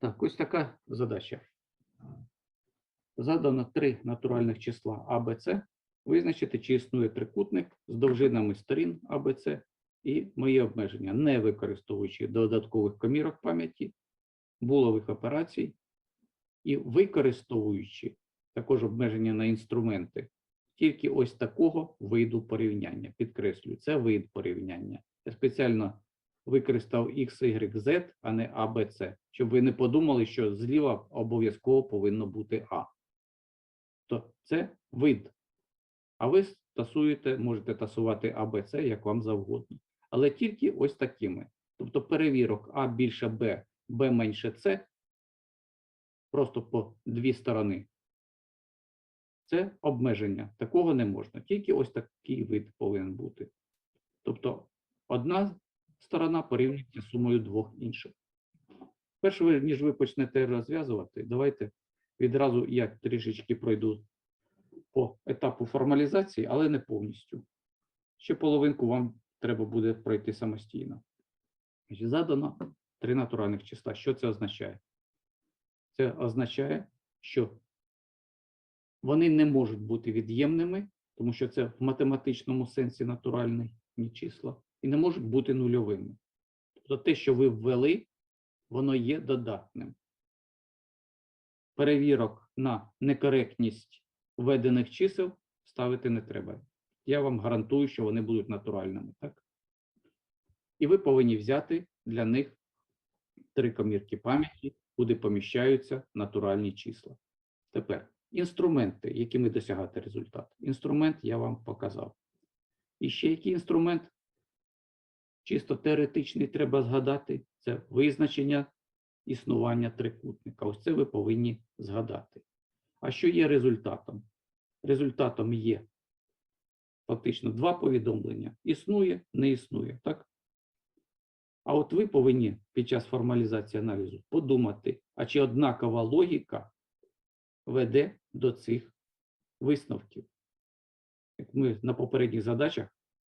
Так, ось така задача. Задано три натуральних числа А, Б, С. Визначити, чи існує трикутник з довжинами сторін А, Б, С і мої обмеження, не використовуючи додаткових комірок пам'яті, булових операцій і використовуючи також обмеження на інструменти, тільки ось такого виду порівняння. Підкреслюю, це вид порівняння. Я спеціально використав X, Y, Z, а не A, B, C, щоб ви не подумали, що зліва обов'язково повинно бути А. То це вид. А ви тасуєте, можете тасувати А, Б, С, як вам завгодно. Але тільки ось такими. Тобто перевірок А більше Б, Б менше С, просто по дві сторони. Це обмеження. Такого не можна. Тільки ось такий вид повинен бути. Тобто одна сторона порівнюється сумою двох інших. Перше, ви- ніж ви почнете розв'язувати, давайте відразу я трішечки пройду по етапу формалізації, але не повністю. Ще половинку вам треба буде пройти самостійно. Задано три натуральних числа. Що це означає? Це означає, що вони не можуть бути від'ємними, тому що це в математичному сенсі натуральні числа, і не можуть бути нульовими. Тобто те, що ви ввели, воно є додатним. Перевірок на некоректність введених чисел ставити не треба. Я вам гарантую, що вони будуть натуральними. Так? І ви повинні взяти для них три комірки пам'яті, куди поміщаються натуральні числа. Тепер інструменти, якими досягати результат. Інструмент я вам показав. І ще який інструмент? Чисто теоретичний треба згадати. Це визначення існування трикутника. Ось це ви повинні згадати. А що є результатом? Результатом є фактично два повідомлення: існує, не існує. Так? А от ви повинні під час формалізації аналізу подумати, а чи однакова логіка веде до цих висновків. Як ми на попередніх задачах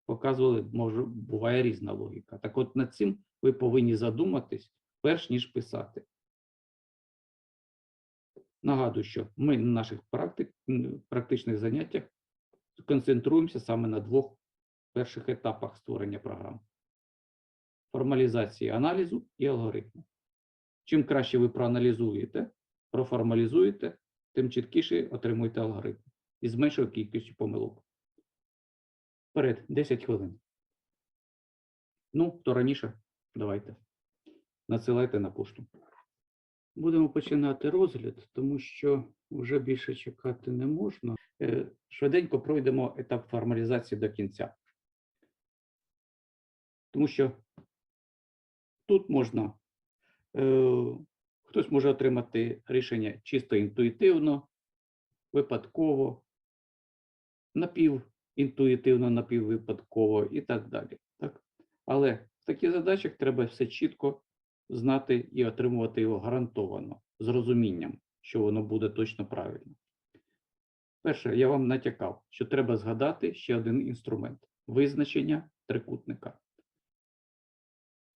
показували, може, буває різна логіка. Так от над цим ви повинні задуматись, перш ніж писати. Нагадую, що ми на наших практик, практичних заняттях концентруємося саме на двох перших етапах створення програм: формалізації аналізу і алгоритму. Чим краще ви проаналізуєте, проформалізуєте, тим чіткіше отримуєте алгоритм і з меншою кількістю помилок. Вперед, 10 хвилин. Ну, то раніше, давайте. Надсилайте на пошту. Будемо починати розгляд, тому що вже більше чекати не можна. Е, Швиденько пройдемо етап формалізації до кінця. Тому що тут можна, е, хтось може отримати рішення чисто інтуїтивно, випадково, напівінтуїтивно, напіввипадково і так далі. Так? Але в таких задачах треба все чітко знати і отримувати його гарантовано, з розумінням, що воно буде точно правильно. Перше, я вам натякав, що треба згадати ще один інструмент визначення трикутника.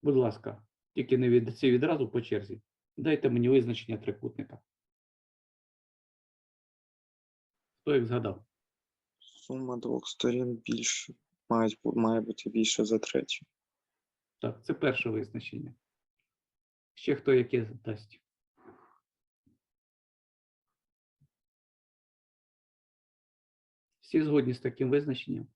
Будь ласка, тільки не від всі відразу по черзі. Дайте мені визначення трикутника. Хто їх згадав? Сума двох сторін більше. Мають, має бути більше за третю. Так, це перше визначення. Ще хто яке дасть? Всі згодні з таким визначенням?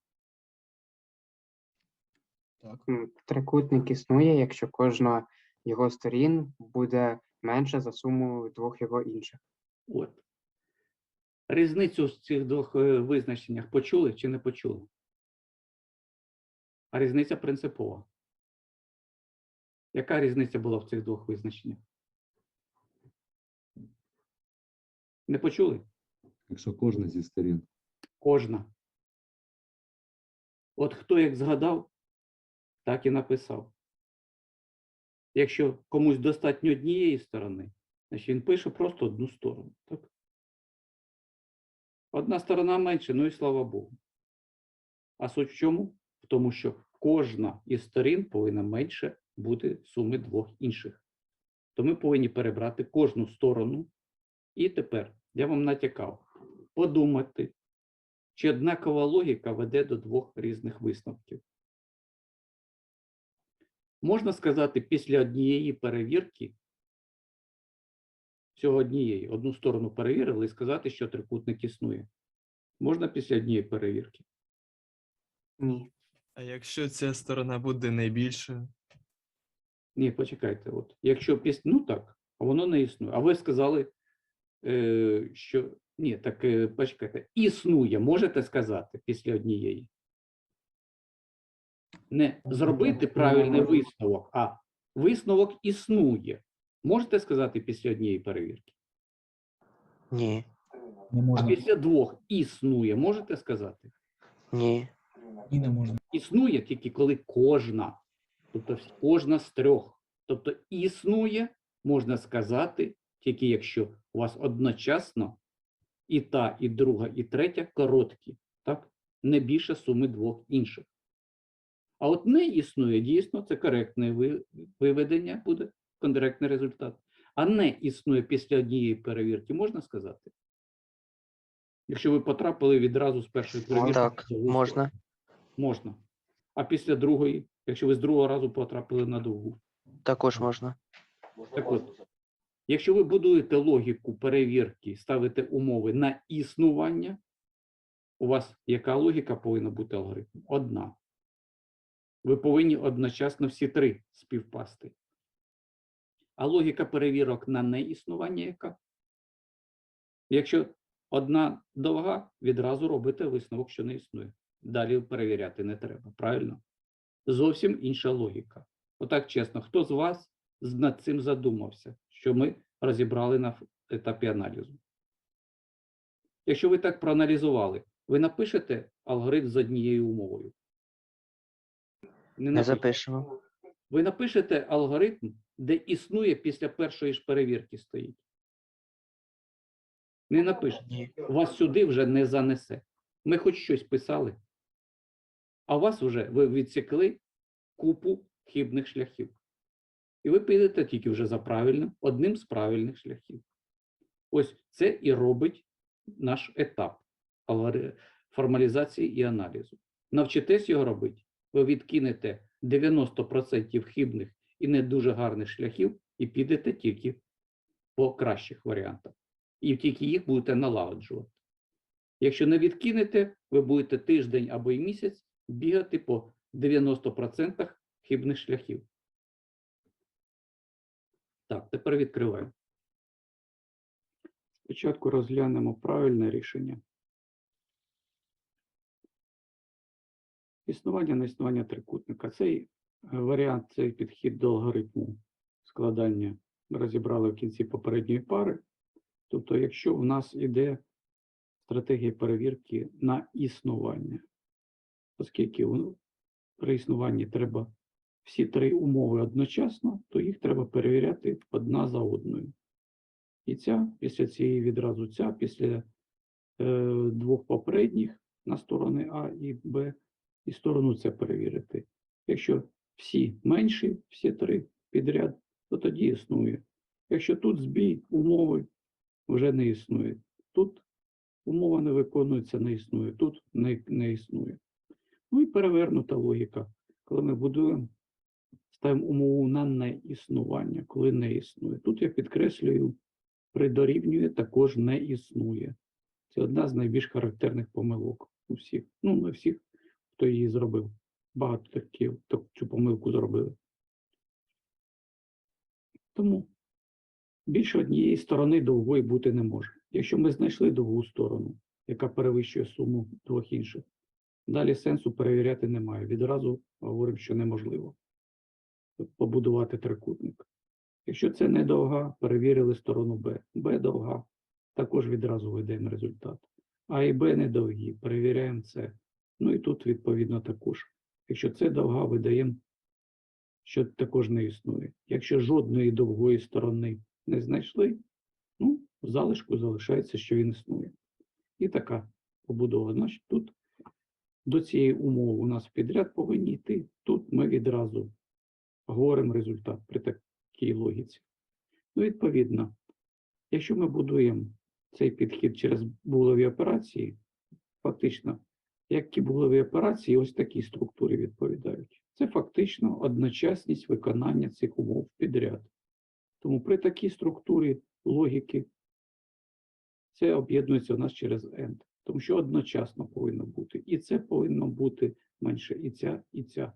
М, Трикутник існує, якщо кожна його сторін буде менша за суму двох його інших. От. Різницю в цих двох е, визначеннях почули чи не почули? А різниця принципова. Яка різниця була в цих двох визначеннях? Не почули? Якщо кожна зі сторін. Кожна. От хто як згадав, так і написав. Якщо комусь достатньо однієї сторони, значить він пише просто одну сторону. Так? Одна сторона менше, ну і слава Богу. А суть в чому? В тому, що кожна із сторін повинна менше бути суми двох інших. то ми повинні перебрати кожну сторону. І тепер я вам натякав подумати, чи однакова логіка веде до двох різних висновків. Можна сказати, після однієї перевірки, всього однієї, одну сторону перевірили і сказати, що трикутник існує. Можна після однієї перевірки. Ні. А якщо ця сторона буде найбільшою? Ні, почекайте. От. Якщо після, ну так, а воно не існує. А ви сказали, е, що ні, так е, почекайте, існує, можете сказати після однієї. Не зробити правильний висновок, а висновок існує. Можете сказати після однієї перевірки. Ні, Не А можна. після двох існує, можете сказати? ні, І не можна. Існує тільки коли кожна, тобто кожна з трьох. Тобто існує, можна сказати, тільки якщо у вас одночасно і та, і друга, і третя короткі, так? Не більше суми двох інших. А от не існує, дійсно, це коректне ви- виведення буде, коректний результат. А не існує після однієї перевірки, можна сказати? Якщо ви потрапили відразу з першої перевірки. Так, можна. Можна. А після другої, якщо ви з другого разу потрапили на другу. Також можна. Так от, якщо ви будуєте логіку перевірки, ставите умови на існування, у вас яка логіка повинна бути алгоритм? Одна. Ви повинні одночасно всі три співпасти. А логіка перевірок на неіснування яка? Якщо одна довга, відразу робите висновок, що не існує. Далі перевіряти не треба, правильно? Зовсім інша логіка. Отак чесно, хто з вас над цим задумався, що ми розібрали на етапі аналізу? Якщо ви так проаналізували, ви напишете алгоритм з однією умовою? Не напишете. запишемо. Ви напишете алгоритм, де існує після першої ж перевірки стоїть. Не напишете. Вас сюди вже не занесе. Ми хоч щось писали, а вас вже ви відсікли купу хибних шляхів. І ви підете тільки вже за правильним, одним з правильних шляхів. Ось це і робить наш етап формалізації і аналізу. Навчитесь його робити, ви відкинете 90% хибних і не дуже гарних шляхів і підете тільки по кращих варіантах. І тільки їх будете налагоджувати. Якщо не відкинете, ви будете тиждень або й місяць бігати по 90% хибних шляхів. Так, тепер відкриваємо. Спочатку розглянемо правильне рішення. Існування на існування трикутника. Цей варіант, цей підхід до алгоритму складання розібрали в кінці попередньої пари. Тобто, якщо у нас іде стратегія перевірки на існування, оскільки при існуванні треба всі три умови одночасно, то їх треба перевіряти одна за одною. І ця, після цієї відразу ця, після е, двох попередніх на сторони А і Б, і сторону С перевірити. Якщо всі менші, всі три підряд, то тоді існує. Якщо тут збій умови вже не існує. Тут умова не виконується, не існує, тут не, не існує. Ну і перевернута логіка. Коли ми будуємо, ставимо умову на неіснування, коли не існує. Тут я підкреслюю, при дорівнює також не існує. Це одна з найбільш характерних помилок у всіх. Ну, не всіх, хто її зробив. Багато таких так, цю помилку зробили. Тому більше однієї сторони довгої бути не може. Якщо ми знайшли довгу сторону, яка перевищує суму двох інших, далі сенсу перевіряти немає. Відразу говоримо, що неможливо побудувати трикутник. Якщо це не довга, перевірили сторону Б. Б довга, також відразу ведемо результат. А і Б не довгі, перевіряємо С. Ну і тут, відповідно, також. Якщо це довга, видаємо, що також не існує. Якщо жодної довгої сторони не знайшли, ну, в залишку залишається, що він існує. І така побудова. Значить, тут до цієї умови у нас підряд повинні йти. Тут ми відразу говоримо результат при такій логіці. Ну, відповідно, якщо ми будуємо цей підхід через булові операції, фактично, які булові операції ось такій структурі відповідають. Це фактично одночасність виконання цих умов підряд. Тому при такій структурі логіки це об'єднується у нас через end, тому що одночасно повинно бути. І це повинно бути менше і ця, і ця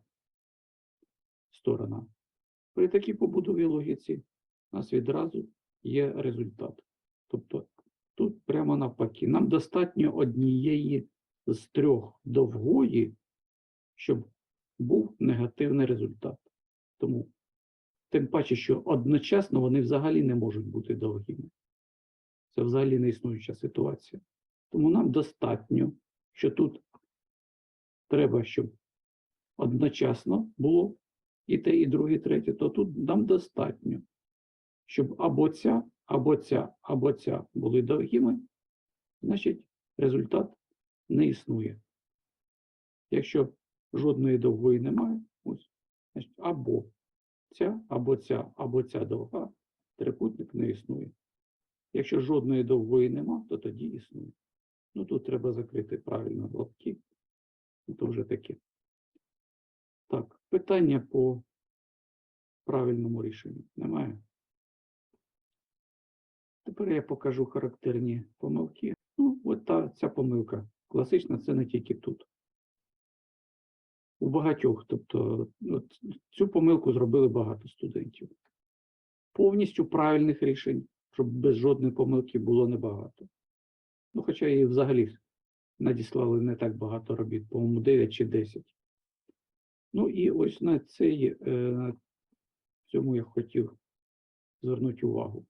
сторона. При такій побудовій логіці у нас відразу є результат. Тобто тут прямо навпаки. Нам достатньо однієї з трьох довгої, щоб був негативний результат. Тому, тим паче, що одночасно вони взагалі не можуть бути довгими. Це взагалі не існуюча ситуація. Тому нам достатньо, що тут треба, щоб одночасно було і те, і друге, і третє, то тут нам достатньо, щоб або ця, або ця, або ця були довгими, значить результат не існує. Якщо жодної довгої немає, ось, значить або ця, або ця, або ця довга, трикутник не існує. Якщо жодної довгої нема, то тоді існує. Ну тут треба закрити правильно лапки. То вже таке. Так, питання по правильному рішенню немає. Тепер я покажу характерні помилки. Ну, от та ця помилка. Класична, це не тільки тут. У багатьох, тобто, от, цю помилку зробили багато студентів. Повністю правильних рішень, щоб без жодної помилки було небагато. Ну, хоча і взагалі надіслали не так багато робіт, по-моєму, 9 чи 10. Ну і ось на цей, е, на цьому я хотів звернути увагу.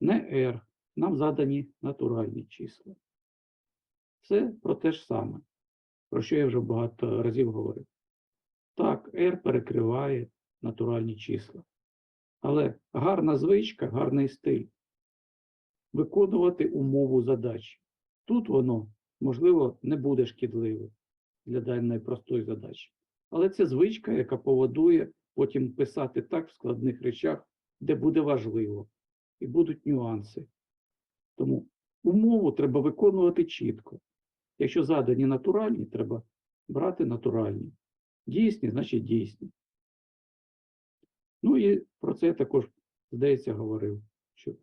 Не R, нам задані натуральні числа. Це про те ж саме, про що я вже багато разів говорив. Так, R перекриває натуральні числа. Але гарна звичка, гарний стиль виконувати умову задачі. Тут воно, можливо, не буде шкідливе для даної простої задачі. Але це звичка, яка поводує потім писати так в складних речах, де буде важливо, і будуть нюанси. Тому умову треба виконувати чітко. Якщо задані натуральні, треба брати натуральні. Дійсні, значить дійсні. Ну і про це я також, здається, говорив, що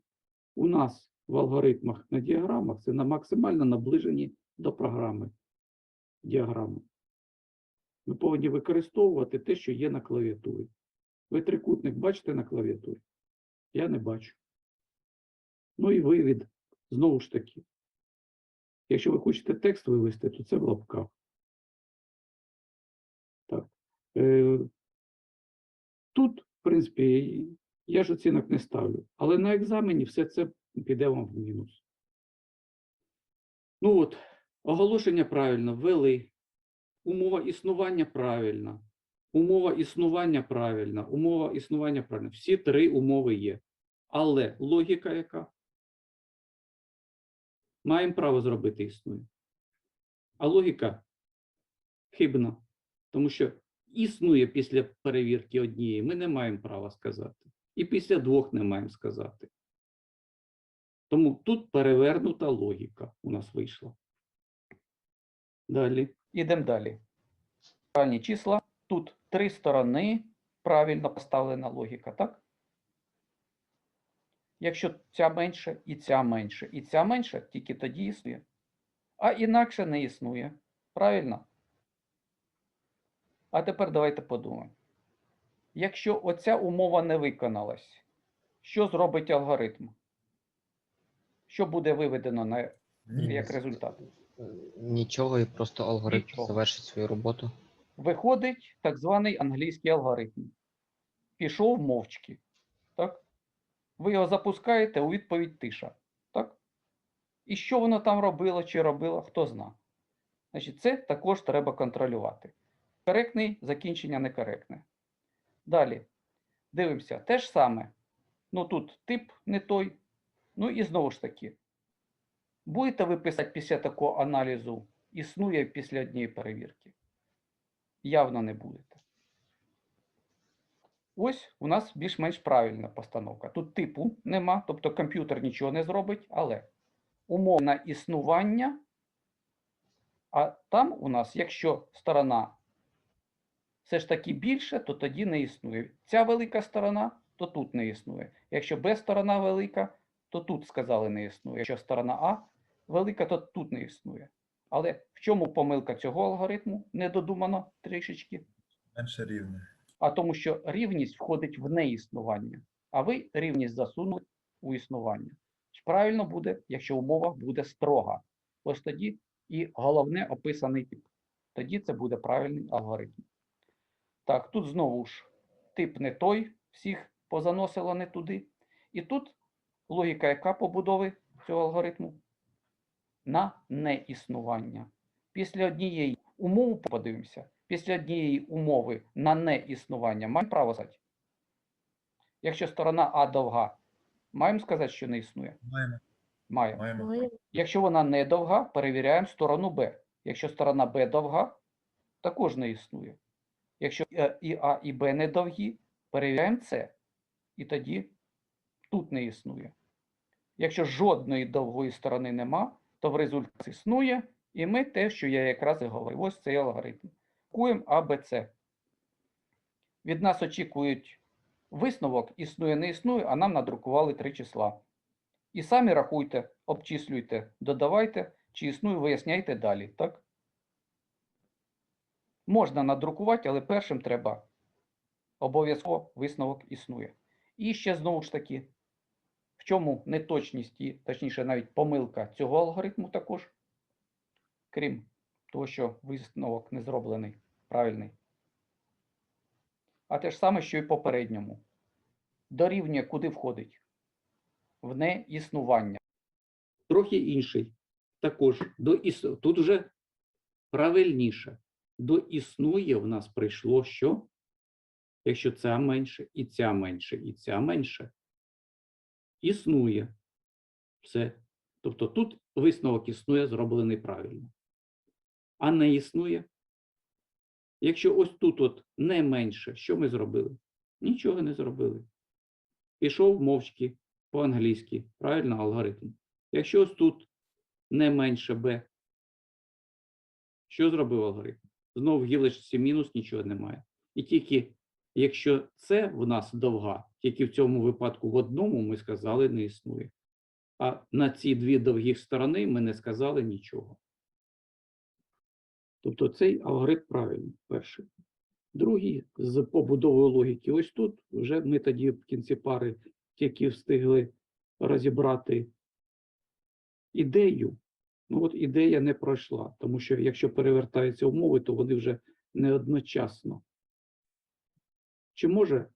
у нас в алгоритмах на діаграмах це на максимально наближені до програми діаграми. Ми повинні використовувати те, що є на клавіатурі. Ви трикутник бачите на клавіатурі? Я не бачу. Ну і вивід, знову ж таки. Якщо ви хочете текст вивести, то це в лапках. Так. Е, тут, в принципі, я ж оцінок не ставлю. Але на екзамені все це піде вам в мінус. Ну от, оголошення правильно ввели. Умова існування правильна. Умова існування правильна. Умова існування правильна. Всі три умови є. Але логіка яка? Маємо право зробити існує. А логіка хибна. Тому що існує після перевірки однієї, ми не маємо права сказати. І після двох не маємо сказати. Тому тут перевернута логіка у нас вийшла. Далі. Ідемо далі. Правильні числа. Тут три сторони, правильно поставлена логіка, так? Якщо ця менше, і ця менше, і ця менше, тільки тоді існує. А інакше не існує. Правильно? А тепер давайте подумаємо. Якщо оця умова не виконалась, що зробить алгоритм? Що буде виведено на, як результат? Нічого, і просто алгоритм Нічого. завершить свою роботу. Виходить так званий англійський алгоритм. Пішов мовчки. Ви його запускаєте, у відповідь тиша. Так? І що воно там робило чи робило, хто зна. Значить, це також треба контролювати. Коректний, закінчення некоректне. Далі. Дивимося. Те ж саме. Ну тут тип не той. Ну і знову ж таки. Будете ви писати після такого аналізу, існує після однієї перевірки? Явно не будете. Ось у нас більш-менш правильна постановка. Тут типу нема, тобто комп'ютер нічого не зробить, але умовне існування, а там у нас, якщо сторона все ж таки більше, то тоді не існує. Ця велика сторона, то тут не існує. Якщо Б сторона велика, то тут сказали не існує. Якщо сторона А велика, то тут не існує. Але в чому помилка цього алгоритму? Не додумано трішечки. Менше рівне. А тому, що рівність входить в неіснування, а ви рівність засунули у існування. Правильно буде, якщо умова буде строга. Ось тоді і головне описаний тип. Тоді це буде правильний алгоритм. Так, тут знову ж тип не той, всіх позаносило не туди. І тут логіка яка побудови цього алгоритму? На неіснування. Після однієї умови подивимося. Після однієї умови на неіснування маємо право сказати. Якщо сторона А довга, маємо сказати, що не існує? Маємо. Маємо. Маємо. Якщо вона не довга, перевіряємо сторону Б. Якщо сторона Б довга, також не існує. Якщо е, і А, і Б не довгі, перевіряємо С. І тоді тут не існує. Якщо жодної довгої сторони нема, то в результаті існує, і ми те, що я якраз і говорив. Ось цей алгоритм. Куємо А, Б, С. Від нас очікують висновок, існує, не існує, а нам надрукували три числа. І самі рахуйте, обчислюйте, додавайте, чи існує, виясняйте далі, так? Можна надрукувати, але першим треба обов'язково висновок існує. І ще знову ж таки, в чому неточність і, точніше, навіть помилка цього алгоритму також, крім того, що висновок не зроблений правильний. А те ж саме, що і попередньому. Дорівнює куди входить? В неіснування. трохи інший. Також до іс... тут вже правильніше. До існує в нас прийшло що? Якщо ця менше, і ця менше, і ця менше. Існує. Все. Тобто тут висновок існує, зроблений правильно. А не існує. Якщо ось тут от не менше, що ми зробили? Нічого не зробили. Пішов мовчки по-англійськи. Правильно алгоритм. Якщо ось тут не менше b, що зробив алгоритм? Знову в гілочці мінус нічого немає. І тільки якщо це в нас довга, тільки в цьому випадку в одному ми сказали не існує. А на ці дві довгих сторони ми не сказали нічого. Тобто цей алгоритм правильний, перший. Другий з побудовою логіки. Ось тут вже ми тоді в кінці пари тільки встигли розібрати ідею. Ну от ідея не пройшла, тому що якщо перевертаються умови, то вони вже не одночасно. Чи може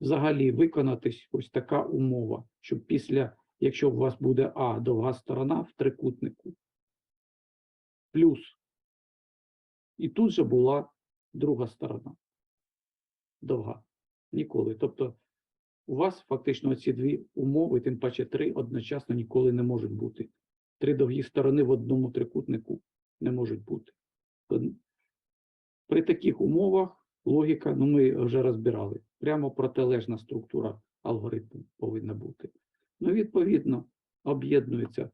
взагалі виконатись ось така умова, щоб після, якщо у вас буде А довга сторона в трикутнику, плюс, і тут же була друга сторона довга. Ніколи. Тобто у вас фактично ці дві умови, тим паче три, одночасно ніколи не можуть бути. Три довгі сторони в одному трикутнику не можуть бути. При таких умовах логіка, ну ми вже розбирали, прямо протилежна структура алгоритму повинна бути. Ну, відповідно, об'єднується.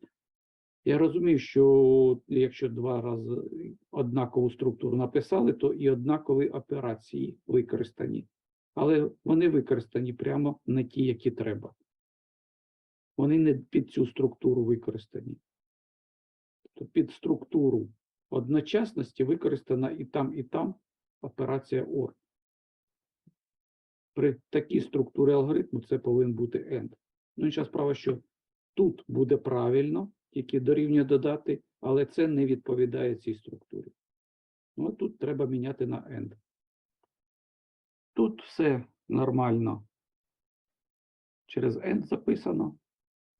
Я розумію, що якщо два рази однакову структуру написали, то і однакові операції використані. Але вони використані прямо не ті, які треба. Вони не під цю структуру використані. Тобто під структуру одночасності використана і там, і там операція OR. При такій структурі алгоритму це повинен бути AND. Ну, інша справа, що тут буде правильно, тільки дорівнює додати, але це не відповідає цій структурі. Ну, тут треба міняти на AND. Тут все нормально. Через AND записано,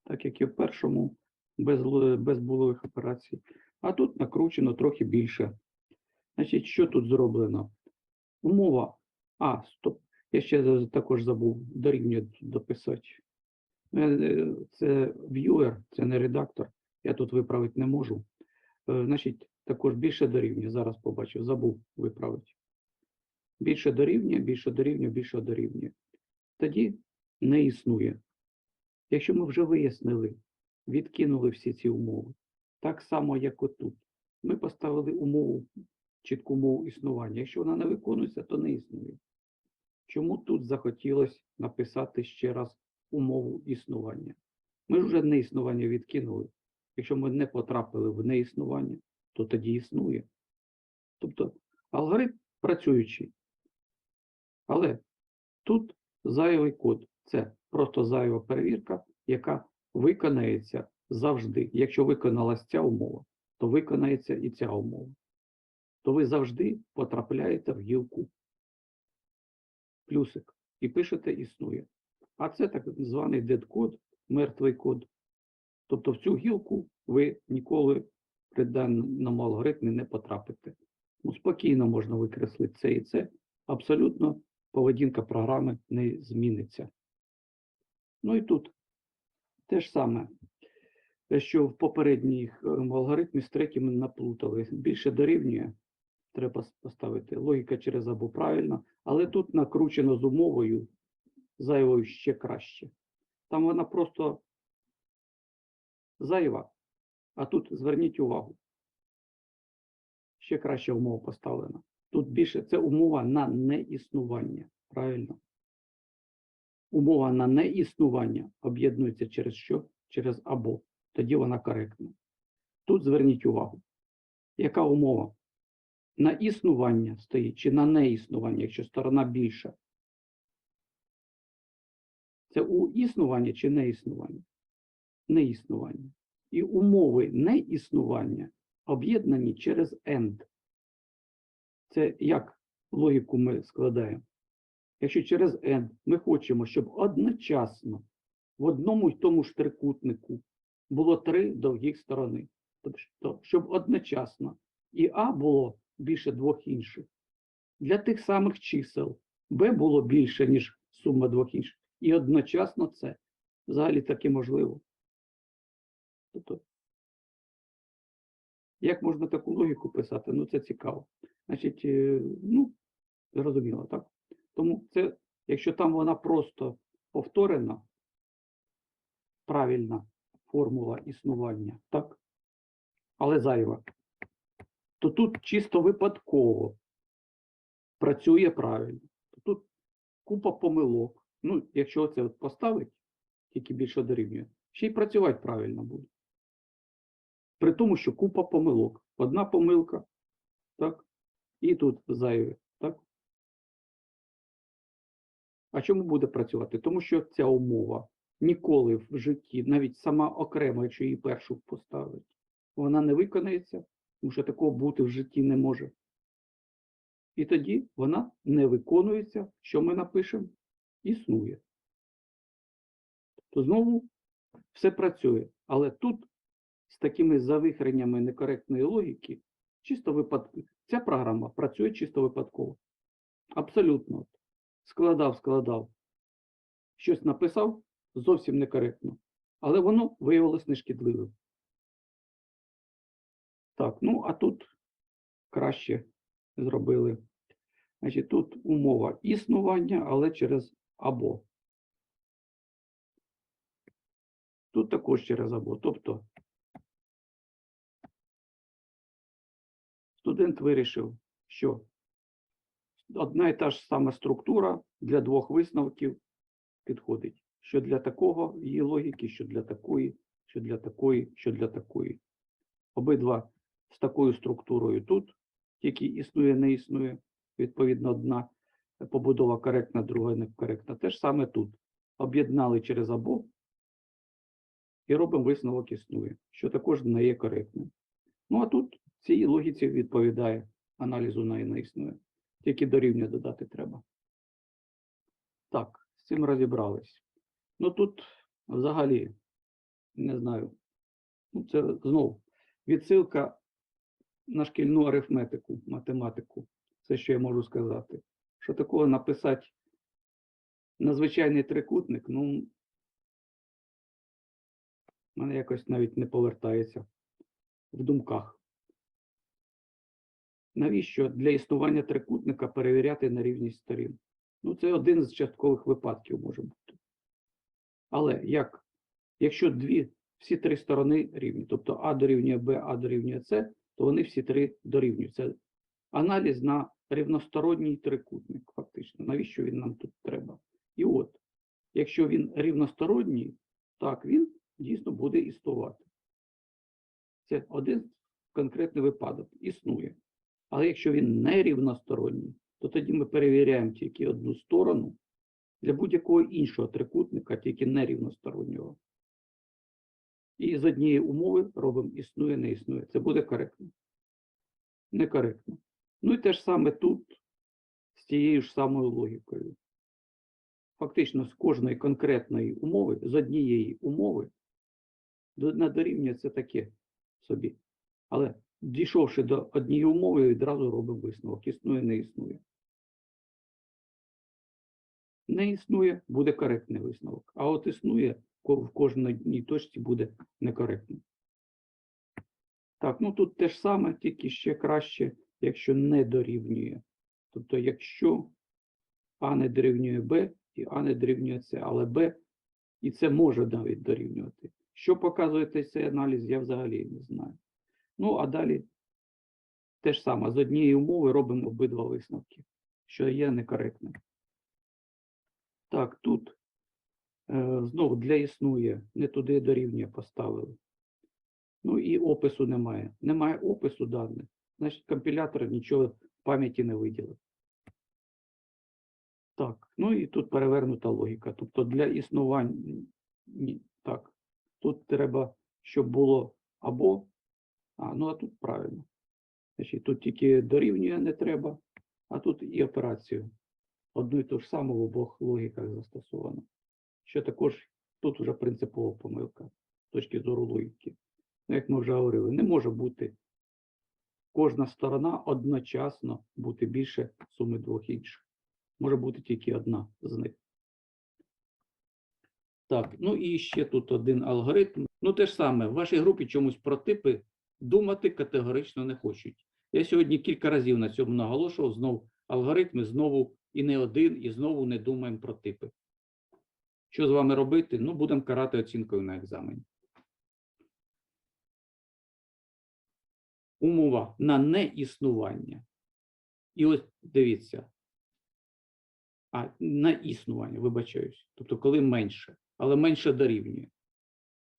так як і в першому, без, без булових операцій. А тут накручено трохи більше. Значить, що тут зроблено? Умова. А, стоп. Я ще також забув дорівнює дописати. Е, Це viewer, це не редактор. Я тут виправити не можу. Е, Значить, також більше дорівнює. Зараз побачив, забув виправити. більше дорівнює, більше дорівнює, більше дорівнює. Тоді не існує. Якщо ми вже вияснили, відкинули всі ці умови, так само, як отут. Ми поставили умову, чітку умову існування. Якщо вона не виконується, то не існує. Чому тут захотілося написати ще раз умову існування? Ми ж вже неіснування відкинули. Якщо ми не потрапили в неіснування, то тоді існує. Тобто алгоритм працюючий. Але тут зайвий код. Це просто зайва перевірка, яка виконається завжди. Якщо виконалась ця умова, то виконається і ця умова. То ви завжди потрапляєте в гілку. Плюсик. І пишете існує. А це так званий дед-код, мертвий код. Тобто в цю гілку ви ніколи при даному алгоритмі не потрапите. Ну, спокійно можна викреслити це і це. Абсолютно поведінка програми не зміниться. Ну і тут те ж саме, що в попередніх ем, алгоритмі з третім наплутали. Більше дорівнює, треба поставити логіка через або правильно, але тут накручено з умовою зайвою ще краще. Там вона просто зайва, а тут зверніть увагу. Ще краща умова поставлена. Тут більше це умова на неіснування. Правильно? Умова на неіснування об'єднується через що? Через або. Тоді вона коректна. Тут зверніть увагу. Яка умова? На існування стоїть чи на неіснування, якщо сторона більша? Це у існування чи неіснування? Неіснування. І умови неіснування об'єднані через end. Це як логіку ми складаємо? Якщо через n ми хочемо, щоб одночасно в одному й тому ж трикутнику було три довгих сторони, тобто, щоб одночасно і А було більше двох інших. Для тих самих чисел b було більше, ніж сума двох інших. І одночасно це взагалі таки можливо. Тобто, як можна таку логіку писати? Ну, це цікаво. Значить, е, ну, зрозуміло, так? Тому це, якщо там вона просто повторена, правильна формула існування, так? Але зайва, то тут чисто випадково працює правильно. Тут купа помилок. Ну, якщо це поставить, тільки більше дорівнює, ще й працювати правильно буде. При тому, що купа помилок. Одна помилка, так, і тут зайве, так. А чому буде працювати? Тому що ця умова ніколи в житті, навіть сама окремо, якщо її першу поставить, вона не виконається, тому що такого бути в житті не може. І тоді вона не виконується, що ми напишемо, існує. То знову все працює. Але тут з такими завихреннями некоректної логіки, чисто випадково, ця програма працює чисто випадково. Абсолютно. Складав, складав. Щось написав зовсім некоректно. Але воно виявилось нешкідливим. Так, ну а тут краще зробили. Значить, тут умова існування, але через або. Тут також через або. Тобто студент вирішив, що одна і та ж сама структура для двох висновків підходить. Що для такого її логіки, що для такої, що для такої, що для такої. Обидва з такою структурою тут, тільки існує, не існує. Відповідно, одна побудова коректна, друга некоректна. Те ж саме тут. Об'єднали через або і робимо висновок існує, що також не є коректним. Ну а тут цій логіці відповідає аналізу на не існує. Тільки дорівнює додати треба. Так, з цим розібрались. Ну тут взагалі, не знаю, ну, це знову відсилка на шкільну арифметику, математику. Це що я можу сказати. Що такого написати на звичайний трикутник, ну, в мене якось навіть не повертається в думках. Навіщо для існування трикутника перевіряти нерівність сторін? Ну, це один з часткових випадків може бути. Але як, якщо дві, всі три сторони рівні, тобто А дорівнює Б, А дорівнює С, то вони всі три дорівнюють. Це аналіз на рівносторонній трикутник, фактично. Навіщо він нам тут треба? І от, якщо він рівносторонній, так, він дійсно буде існувати. Це один конкретний випадок існує. Але якщо він не рівносторонній, то тоді ми перевіряємо тільки одну сторону для будь-якого іншого трикутника, тільки нерівностороннього. І з однієї умови робимо існує, не існує. Це буде коректно. Некоректно. Ну і те ж саме тут з тією ж самою логікою. Фактично, з кожної конкретної умови, з однієї умови, на дорівнює це таке собі. Але дійшовши до однієї умови, відразу робимо висновок. Існує, не існує. Не існує, буде коректний висновок. А от існує, в кожній точці буде некоректний. Так, ну тут те ж саме, тільки ще краще, якщо не дорівнює. Тобто, якщо А не дорівнює Б, і А не дорівнює С, але Б і це може навіть дорівнювати. Що показує цей аналіз, я взагалі не знаю. Ну, а далі те ж саме, з однієї умови робимо обидва висновки, що є некоректним. Так, тут е, знову для існує, не туди дорівнює поставили. Ну і опису немає. Немає опису даних, значить компілятор нічого в пам'яті не виділив. Так, ну і тут перевернута логіка. Тобто для існування, ні, так, тут треба, щоб було або, а, ну а тут правильно. Значить, тут тільки дорівнює не треба, а тут і операцію. Одну і ту ж саму в обох логіках застосовано. Що також тут вже принципова помилка з точки зору логіки. Ну, як ми вже говорили, не може бути кожна сторона одночасно бути більше суми двох інших. Може бути тільки одна з них. Так, ну і ще тут один алгоритм. Ну, те ж саме, в вашій групі чомусь про типи думати категорично не хочуть. Я сьогодні кілька разів на цьому наголошував, знову алгоритми, знову і не один, і знову не думаємо про типи. Що з вами робити? Ну, будемо карати оцінкою на екзамені. Умова на неіснування. І ось дивіться. А, на існування, вибачаюсь. Тобто, коли менше, але менше дорівнює.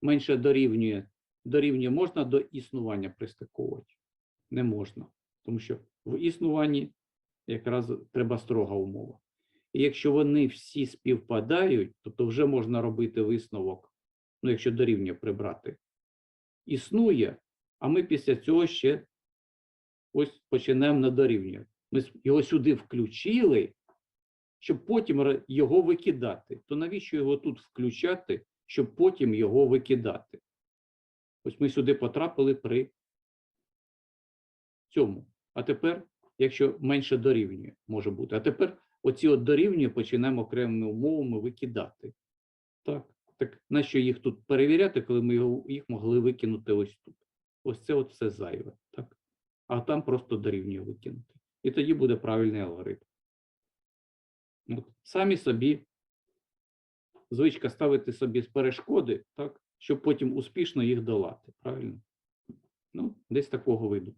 Менше дорівнює, дорівнює можна до існування пристиковувати? Не можна. Тому що в існуванні якраз треба строга умова. І якщо вони всі співпадають, тобто вже можна робити висновок, ну, якщо дорівнює прибрати, існує, а ми після цього ще ось почнемо на дорівнює. Ми його сюди включили, щоб потім його викидати. То навіщо його тут включати, щоб потім його викидати? Ось ми сюди потрапили при цьому. А тепер, якщо менше дорівнює, може бути. А тепер оці от дорівнює починаємо окремими умовами викидати. Так, так нащо їх тут перевіряти, коли ми їх могли викинути ось тут? Ось це от все зайве. Так? А там просто дорівнює викинути. І тоді буде правильний алгоритм. От, самі собі звичка ставити собі перешкоди, так, щоб потім успішно їх долати. Правильно? Ну, десь такого виду.